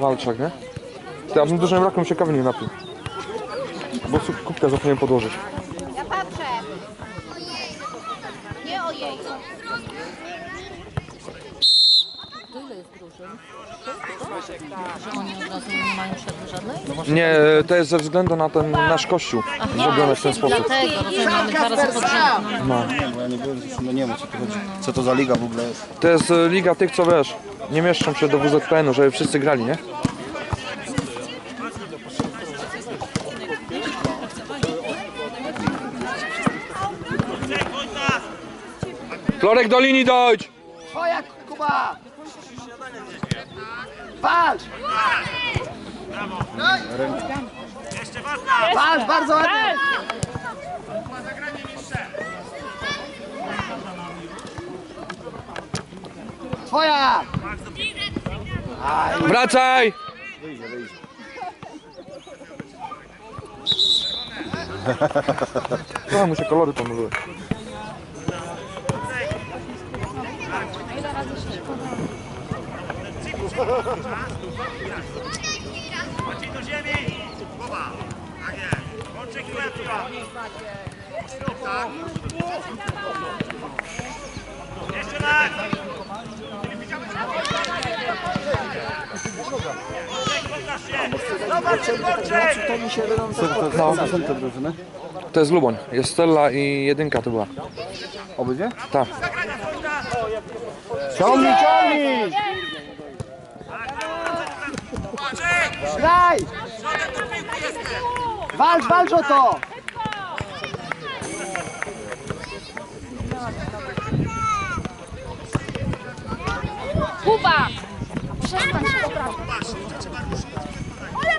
Walczak, nie? Ty, ja bym dużym rakiem się kawy nie napił. Bo kubkę zapomniałem podłożyć. Ja patrzę. Nie ojej. To ile jest drużyn? Nie to jest ze względu na ten nasz kościół zrobione w ten sposób. Dlatego, rozumiem, mamy dwa razy pod rząd. No. No. Nie, bo ja nie byłem, no nie wiem co to chodzi. Co to za liga w ogóle jest? To jest e, liga tych, co wiesz, nie mieszczą się do WZPN-u, żeby wszyscy grali, nie? Florek do linii dojdź! Twoja Kuba! Walcz! Walcz, bardzo ładnie! Twoja! Wracaj! Trochę mu się kolory pomyliły. do ziemi! Głowa! Tak jest! Oczekuję piła! Tak. Jeszcze raz! To jest Luboń. Jest Stella i jedynka to była. Obydwie? Tak. Ciągnij, ciągnij! Graj! Walcz, walcz o to! Kuba! Przestań się.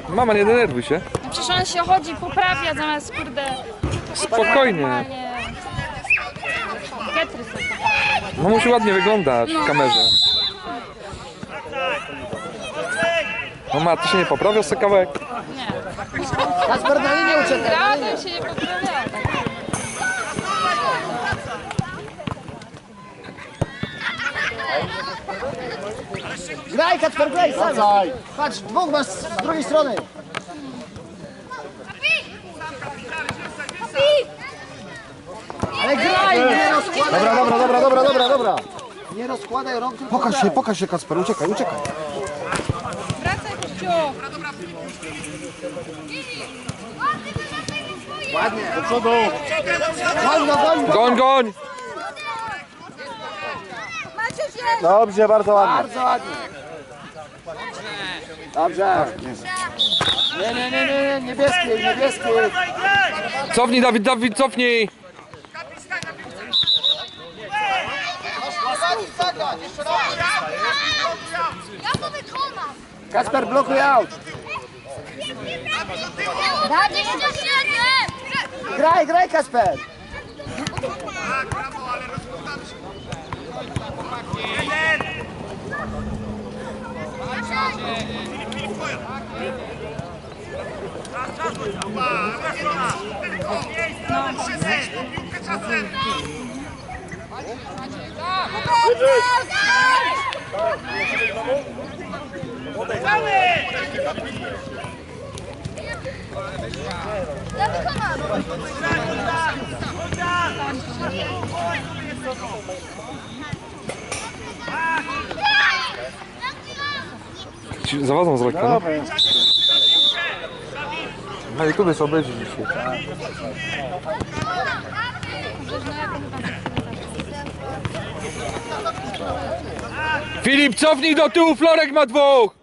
Mama, nie denerwuj się. Przecież on się chodzi, poprawia zamiast kurde. Spokojnie. Normalnie. Getry sobie. No musi ładnie wyglądać w kamerze. Mama, ty się nie poprawiasz sobie kawałek? Kasper na linię linię. Razem się nie poprawia. Graj Kacper, graj sam! Patrz, dwóch masz z drugiej strony! Ale graj! Nie rozkładaj! Dobra, dobra, dobra, dobra, dobra, dobra. Nie rozkładaj rąk, tylko Pokaż się, graj. pokaż się Kacper, uciekaj, uciekaj. Wracaj, Kościu. Ładnie! Do przodu! Goń go, goń go! Goń, goń! Dobrze, bardzo ładnie. Bardzo ładnie! Dobrze! Nie, nie, nie, nie, niebieski, niebieski! Cofnij, Dawid, Dawid, cofnij! Ja to wykonam! Kasper, blokuj out! Dajcie się do siebie! Graj, graj Kasper! Ja wykonam! Ci Zawodzą z lekka, no? Na YouTube sobie obejrzysz dzisiaj. Filip, cofnij do tyłu, Florek ma dwóch!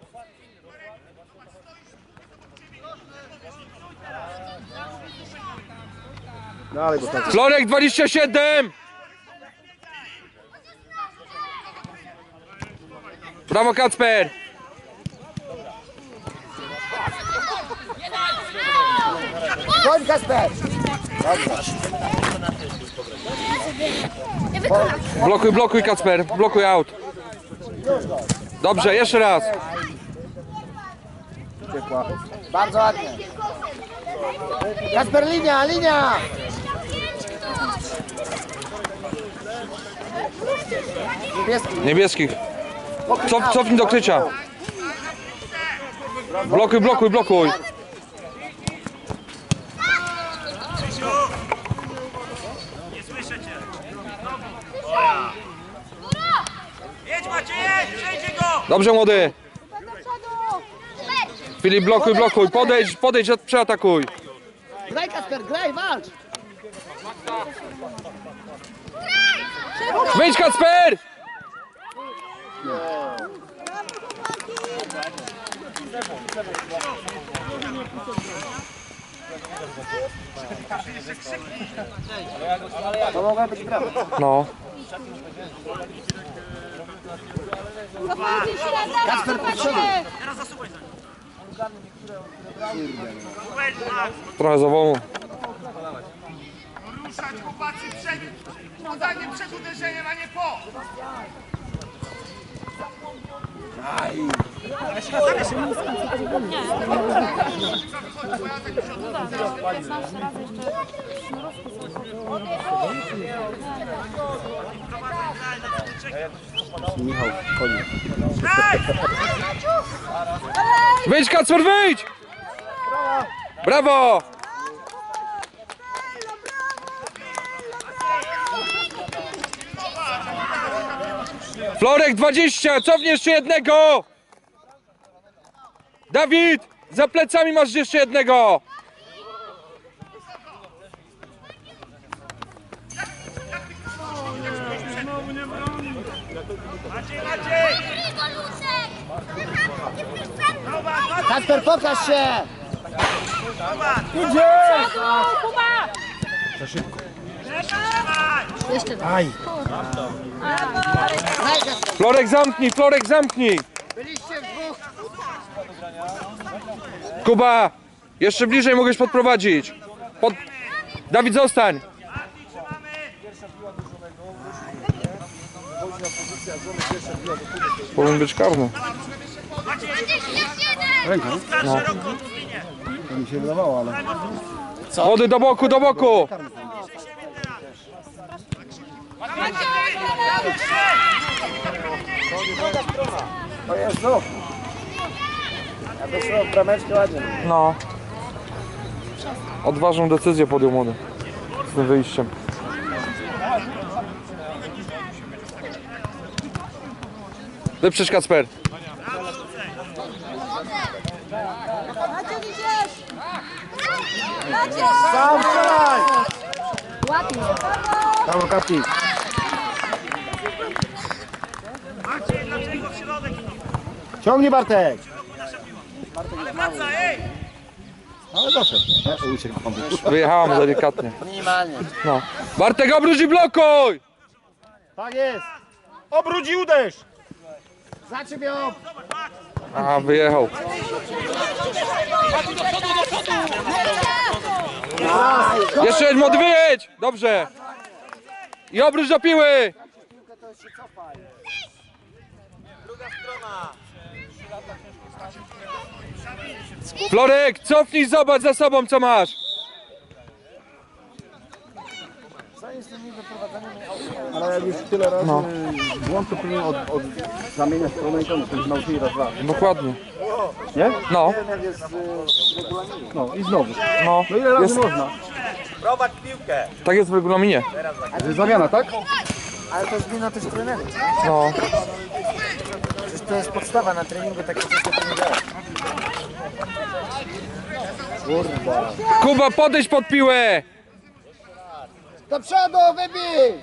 Dalej, bo tak. Florek 27! Brawo Kacper! Goń Kasper! Blokuj, blokuj Kacper, blokuj out. Dobrze, jeszcze raz. Bardzo ładnie! Kasper, linia, linia! Niebieski. Niebieskich. Pokryj Cof, cofnij do krycia. Blokuj, blokuj, blokuj. Krzysiu! Nie słyszę cię. Oja. Jedź Maciej, jedź! Przejdzie go! Dobrze, młody. Filip, blokuj, blokuj. Podejdź, podejdź, przeatakuj. Graj Kasper, graj, walcz! Wyjdź, Kacper! No. Kasper, potrzebny. Teraz zasuwaj za. Trochę za wolno. Ruszać chłopacy przed podaniem, przed uderzeniem, a nie po! Michał. Daj! Wyjdź, Kacper, wyjdź! Brawo! Florek 20, cofnij jeszcze jednego! Dawid, za plecami masz jeszcze jednego! Kasper, pokaż się! zobacz! Kuba! Trzymaj! Graj Kasper! Florek zamknij, Florek zamknij! Byliście w dwóch! Kuba, jeszcze bliżej mogłeś podprowadzić. Pod... Dawid, zostań! Powinien być karny. Ręką? Odwinie! To mi się wydawało, ale... Młody do boku, do boku! O Jezu! Ja to sobie brameczkę ładnie. No. Odważną decyzję podjął młody. Z tym wyjściem. Wyprzeć Kacper. Sam strzelaj! Brawo. Maciej, dlaczego w środek? Ciągnij Bartek! Ale wraca, ej! Ale doszedł. Ja, uciekł. Wyjechałam delikatnie. Minimalnie. No. Bartek obróć i blokuj! Tak jest! Obróć i uderz! Za czym ją? A, wyjechał. Jeszcze młody wyjedź! Dobrze. I obróć do piły! Florek, cofnij, zobacz za sobą co masz. Ale jak już tyle razy No. błąd, to powinien od, od zamieniać stronę i koniec, to już nauczyli raz dwa. Dokładnie. Nie? No, y, No i znowu. no. No ile razy Jest, można? Prowadź piłkę! tak jest w regulaminie. Że Zamiana, tak? Ale to jest wina też trenera. No. Przecież to jest podstawa na treningu, takie coś to nie działa. Kuba, podejdź pod piłę! Do przodu, wybij!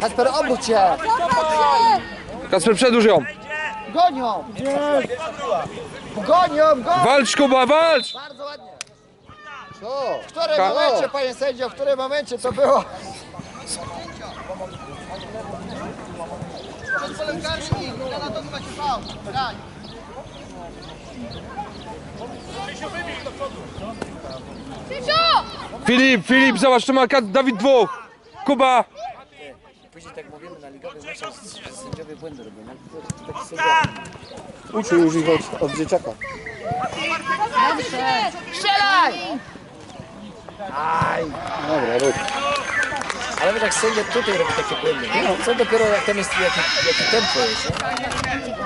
Kasper, obróć się! Kasper, przedłuż ją. Gonią! Gonią, gonią! Walcz, Kuba, walcz! Bardzo ładnie. Co? W którym Ka- momencie, panie sędzio, w którym momencie to było? Przed polem karski, na to macie faul. Graj. Filip, Filip, zobacz, to ma Dawid dwóch. Kuba, Później tak mówimy na ligowych meczach, że sędziowie błędy robią. nie? To- to taki sędzia. Uczył już ich od, od dzieciaka. Strzelaj! Dobra, rób. Ale my tak sędzia tutaj robi takie błędy. nie? Co dopiero jak tam jest, jaki, jaki tempo jest. nie?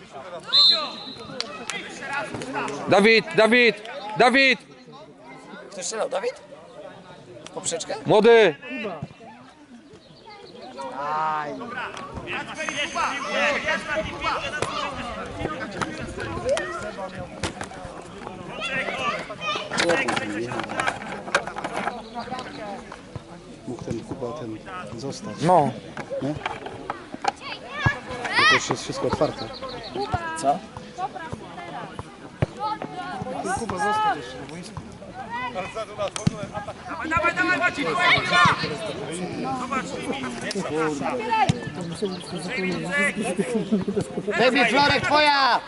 Dawid, Dawid, Dawid! Kto strzelał, Dawid? Poprzeczkę? Młody! Mógł ten chyba ten zostać. No. To już jest wszystko otwarte. Co? Dawaj, dawaj, Maciej, dawaj, kurwa. Baby, Florek, twoja!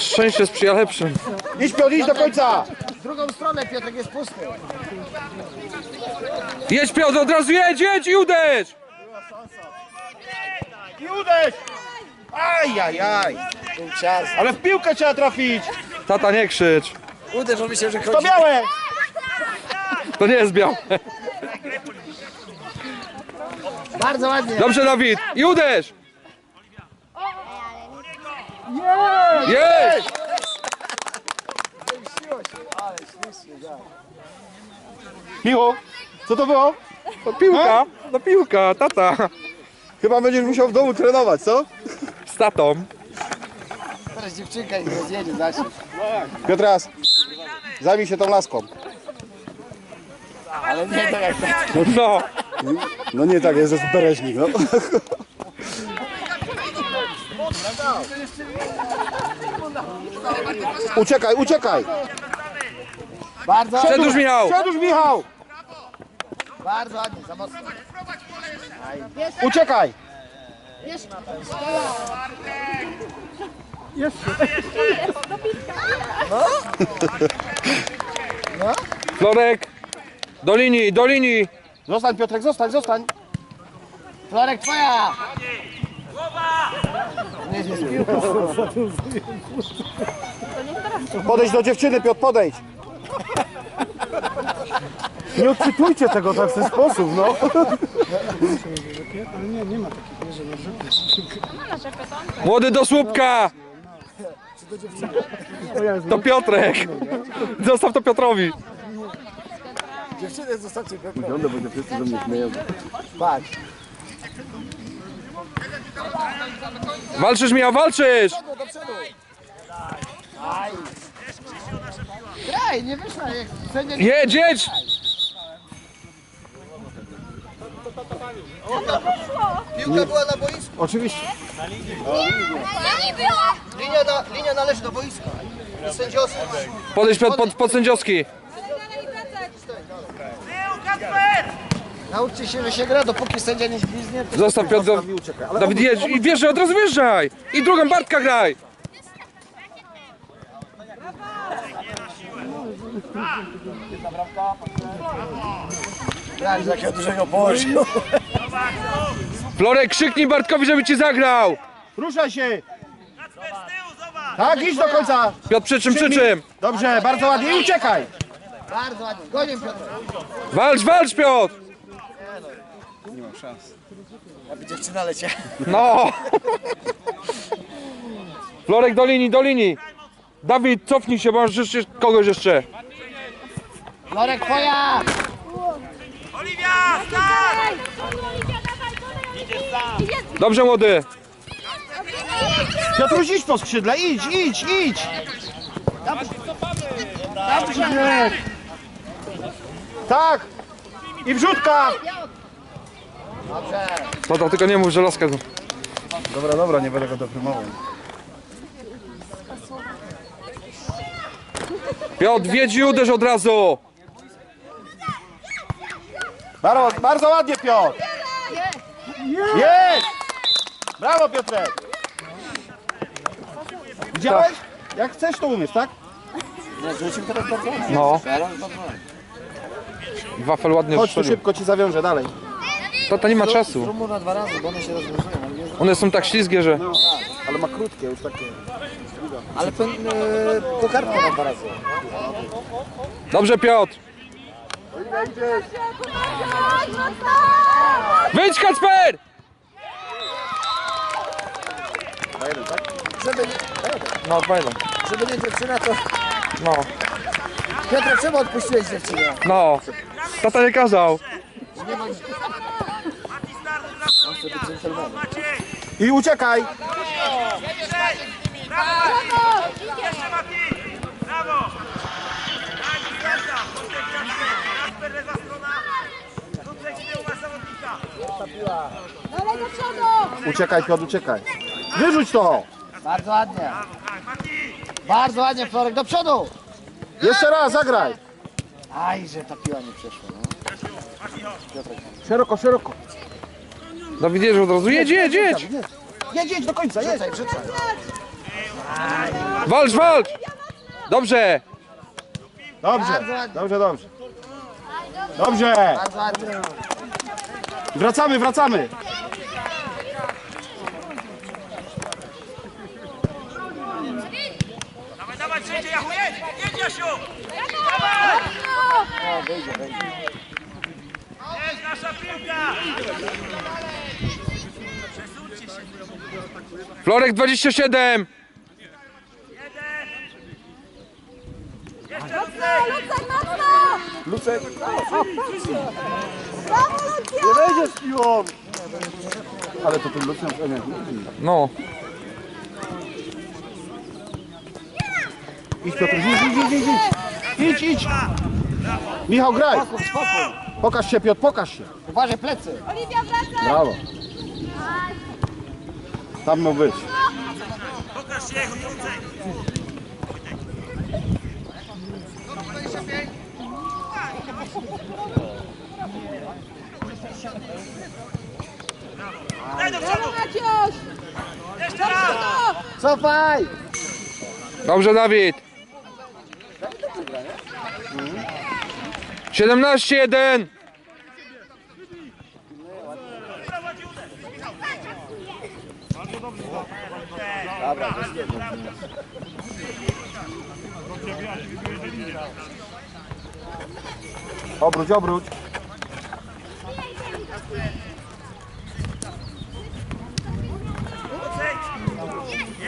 Szczęście sprzyja lepszym. Idź Piotr, idź do końca! Drugą stronę, Piotrek jest pusty. Jedź Piotr, od razu jedź, jedź i uderz! I uderz! Ajajaj! Był czas. Ale w piłkę trzeba trafić! Tata, nie krzycz. Uderz, on myślał, że To chodzi. białe! To nie jest białe. Bardzo ładnie. Dobrze, Dawid. I uderz! Jedź! Miło, co to było? No piłka, no piłka, tata. Chyba będziesz musiał w domu trenować, co? Z tatą. Teraz dziewczynka ich rozjedzie, znaczy. Piotras, zajmij się tą laską. Ale nie tak jak tak. No. No nie tak, jest bereźnik, no. Uciekaj, uciekaj! Bardzo, Przedłuż Michał. Przedłuż Michał! bardzo ładnie, za mocno. Uciekaj! Florek. Do linii, do linii. Zostań Piotrek, zostań, zostań! Florek, twoja! Podejdź do dziewczyny, Piotr, podejdź! Nie odczytujcie tego tak w ten sposób, no. Młody do słupka. To Piotrek. Zostaw to Piotrowi. Dziewczyny zostawcie Piotrek. Wygląda, bo wszyscy ze mnie śmieją. Patrz. Walczysz, Michał, walczysz. Graj, nie wyszła jak sędzia nie... Jedź, jedź. Piłka była na boisku. Oczywiście. Ja nie była! Linia, na, linia należy do boiska. I sędziostwo. Podejdź pod, pod, pod sędziowski. Nauczcie się, że się gra, dopóki sędzia nie śliznie. To... Zostaw Piotr. Dawid, jedź i wjeżdżaj, od razu wjeżdżaj. I drugą Bartka graj. Grać takiego dużego położył. Florek, krzyknij Bartkowi, żeby ci zagrał. Ruszaj się! Tak, idź do końca! Piotr, przy czym, przy czym? Dobrze, bardzo ładnie i uciekaj! Bardzo ładnie. Gonię Piotrek. Walcz, walcz, Piotr. Aby dziewczyna leciała. No. Florek do linii, do linii. Dawid, cofnij się, bo masz jeszcze kogoś jeszcze. Florek, twoja! Oliwia, start. Dobrze, młody. Piotruś, idź po skrzydle, idź, idź, idź! Dobrze! Tak! I wrzutka! Tata, tylko nie mów, że laska... Dobra, dobra, nie będę go doprymował. Piotr, wiedź i uderz od razu! Bardzo, bardzo ładnie, Piotr! Jest! Brawo, Piotrek! Widziałeś? Jak chcesz, to umiesz, tak? Nie, rzucił teraz bardzo ładnie. No, wafel ładnie Chodź tu szybko, ci zawiążę, dalej. Tata, nie ma czasu. Zrób na dwa razy, bo one się rozwiązują. ale nie- One są tak ślizgie, że... Ale ma krótkie już takie. Ale pen, e, kokardkę na dwa razy. Dobrze, Piotr! Wyjdź, Kacper! Żeby, nie- No, fajnie. żeby nie dziewczyna, to... No, Piotr, czemu odpuściłeś dziewczynę? no. Tata nie kazał. Dżentelmenem. I uciekaj! Jeszcze Mati! Brawo! Kasper, lewa strona! Zawodnika! Uciekaj, Piotr, uciekaj. Wyrzuć to! Bardzo ładnie. Bardzo ładnie, Florek, do przodu! Jeszcze raz, zagraj! Aj, że ta piła nie przeszła. No. Szeroko, szeroko. Dawid jedzie od razu. Jedź, jedź, jedź! Jedź, jedź do końca, jedź! Rzucaj, rzucaj. Walcz, walcz! Dobrze! Dobrze, dobrze, dobrze. Dobrze! Wracamy, wracamy! Dawaj, dawaj, trzecie, Jachu, jedź! Jedź, Jasiu! Jest nasza piłka! Florek 27! Lucek! Nie wejdzie z piłą! Ale to ten Lucjan energii. No. Idź Piotr, idź, idź, idź, idź, idź, idź. Michał, graj! Pokaż się Piotr, pokaż się. Uważaj plecy. Brawo. Tam miał być. Pokaż się, Lucek! Daj do przodu! Jeszcze raz! Cofaj! Dobrze, Dawid. 17-1! Obróć, obróć.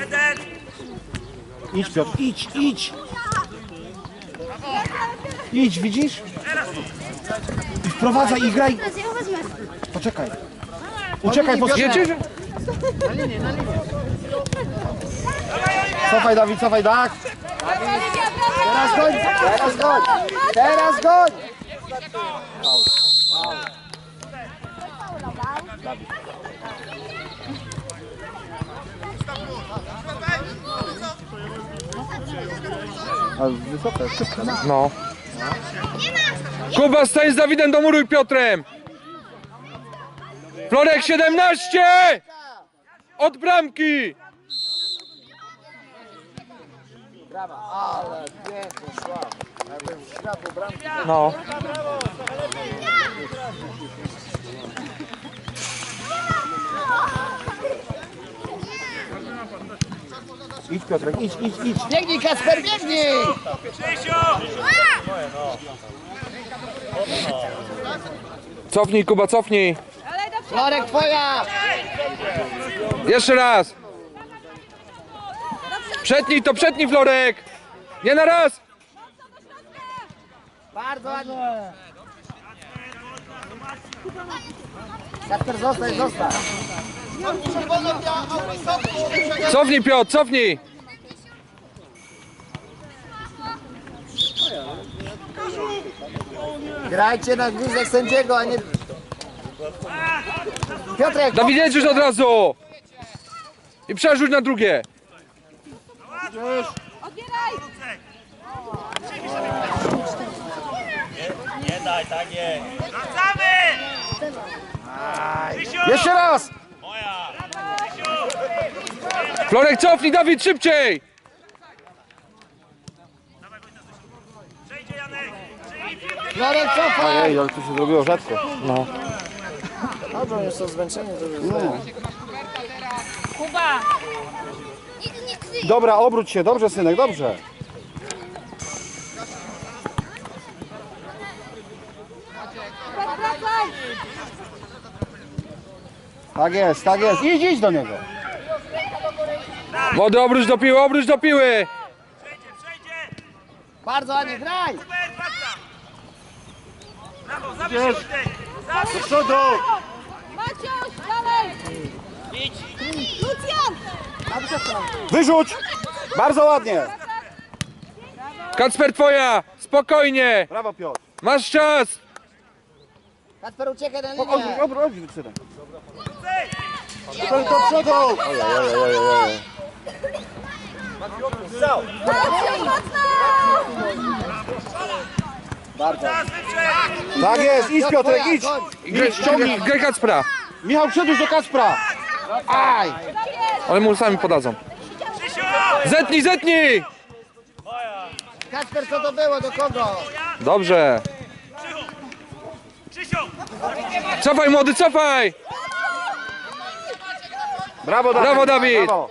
Jeden! Idź Piotr, idź, idź. Idź, widzisz? I wprowadzaj i graj. Poczekaj. Uciekaj po Jedziesz? Cofaj Dawid, cofaj, tak. Teraz goń! Teraz goń! Teraz goń! A wysoka, szybka. no. No. Kuba, stań z Dawidem do muru i Piotrem! Florek 17! Od bramki! Brawa, ale pięknie szła. Jakby światło bramki. No. Idź Piotrek, idź, idź, idź. Biegnij Kasper, biegnij! Krzysiu! Cofnij, Kuba, cofnij! Florek twoja! Jeszcze raz! Przetnij to, przetnij Florek! Nie na raz! Bardzo ładnie! Kasper zostań, zostań! Cofnij Piotr, cofnij! Grajcie na gwizdek sędziego, a nie... Piotrek, Dawid jedź już od razu! I przerzuć na drugie! Wracamy! Jeszcze raz! Florek cofnij, Dawid, szybciej! Florek, cofaj! Ej, ale to się zrobiło rzadko. No. Dobrze, już są zmęczeni, to już Kuba! Dobra, obróć się, dobrze synek, dobrze. Tak jest, tak jest. Idź, idź do niego. Młody, obróć do piły, obróć do piły! Przejdzie, przejdzie! Bardzo ładnie, graj! Brawo, zabij się Wojtek! Zabij Do przodu! Maciuś, dalej! Lucjan! Wyrzuć! Bardzo ładnie. Kacper twoja! Spokojnie! Brawo Piotr. Masz czas! Kasper, uciekaj na linię! do przodu! czas, wyprzedź! Tak jest, idź Piotrek, idź! Graj, graj, graj Kacpra! Michał, przedłuż do Kaspra! Aj! Ale mu sami podadzą. Zetnij, zetnij! Kasper, co to było, do kogo? Dobrze. Cofaj młody, cofaj! Brawo Dawid! Brawo, Dawid! Brawo.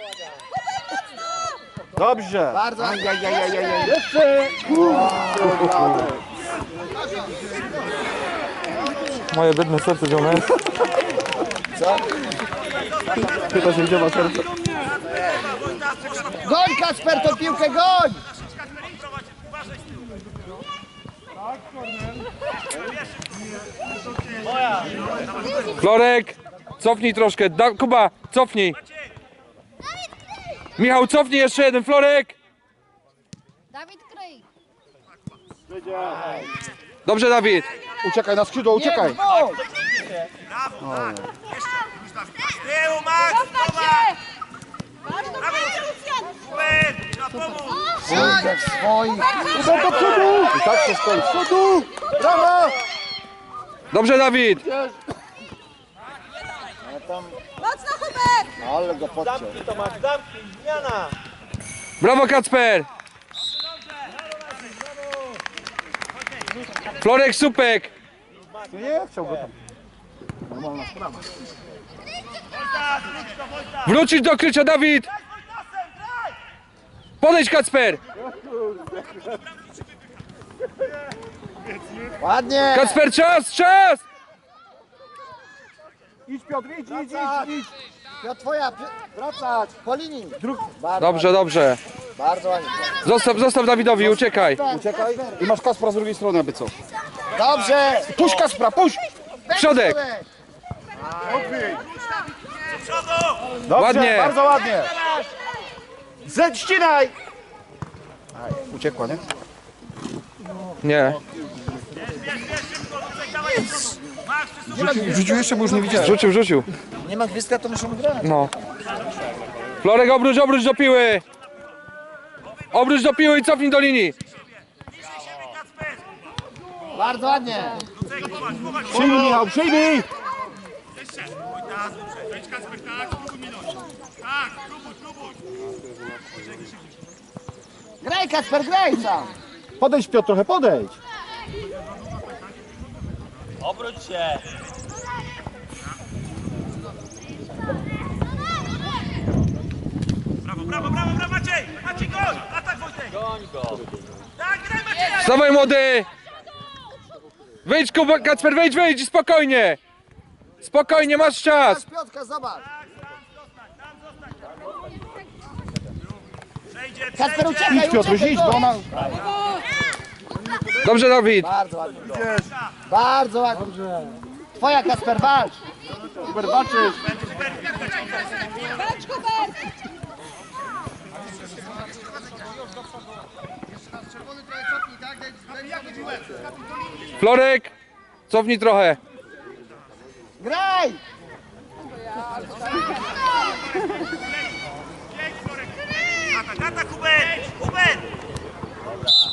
Dobrze! Bardzo ładnie. Jeszcze! Kurde, Moje biedne serce ziomę. Pyta się, gdzie ma serce. Goń, Kasper, tą piłkę, goń! Uważaj z tyłu! Florek, cofnij troszkę. Da, Kuba, cofnij. Michał, cofnij jeszcze jeden. Florek! Dawid kryj. Dobrze, Dawid. Uciekaj na skrzydło, uciekaj! Brawo, tak! Jeszcze! Tam. Z tyłu, Max! Brawo! Super! Trzeba pomóc! Kurde, w swoich. Do, do przodu! I tak się skończy. Do przodu! Brawo! Dobrze, Dawid. Mocno Hubert! Ale go podciął. Brawo, Kacper. Florek, supek. Nie, chciał go tam. Wrócić do krycia, Dawid. Podejdź, Kacper. Ładnie! Kacper, czas, czas. Idź Piotr, idź, idź, idź, idź. Piotr, twoja, pi- Wracać. po linii. Bardzo, Dobrze, dobrze. bardzo ładnie. Zostaw, zostaw Dawidowi, uciekaj. Uciekaj. I masz Kaspra z drugiej strony, aby co? Dobrze! Puść Kaspra, puść! Przodek. Do przodu! Dobrze, Ładnie. bardzo ładnie. Ześcinaj! Aj, uciekła, nie? Nie. Przesuń! Rzucił jeszcze, bo już nie widziałem. Rzucił, rzucił. Nie ma gwizdka, to muszą grać. No. Florek, obróć, obróć do piły. Obróć do piły i cofnij do linii. Bardzo ładnie. Przyjmij, Michał, przyjmij! Wejdź, tak! Spróbuj minąć! Tak! Graj, Kasper, graj sam. Podejdź Piotr, trochę podejdź. Brawo, brawo, brawo, brawo, Maciej! Maciej, goń! Atak, Wojtek! Goń go! Tak, graj, Maciej! Wstawaj, młody. Wyjdź, Kuba, Kacper, wyjdź, wyjdź, spokojnie. Spokojnie, masz czas! Piątka, zobacz. Kasper, przejdzie. uciekaj, Idź uciekaj idź, bo ona... Dobrze, Dawid. Bardzo ładnie. Bardzo ładnie. Twoja Kasper, walcz. Super, walczysz. Walcz, Hubert! Florek, cofnij trochę. Graj! Atak, atak Hubert! Hubert! Dobra.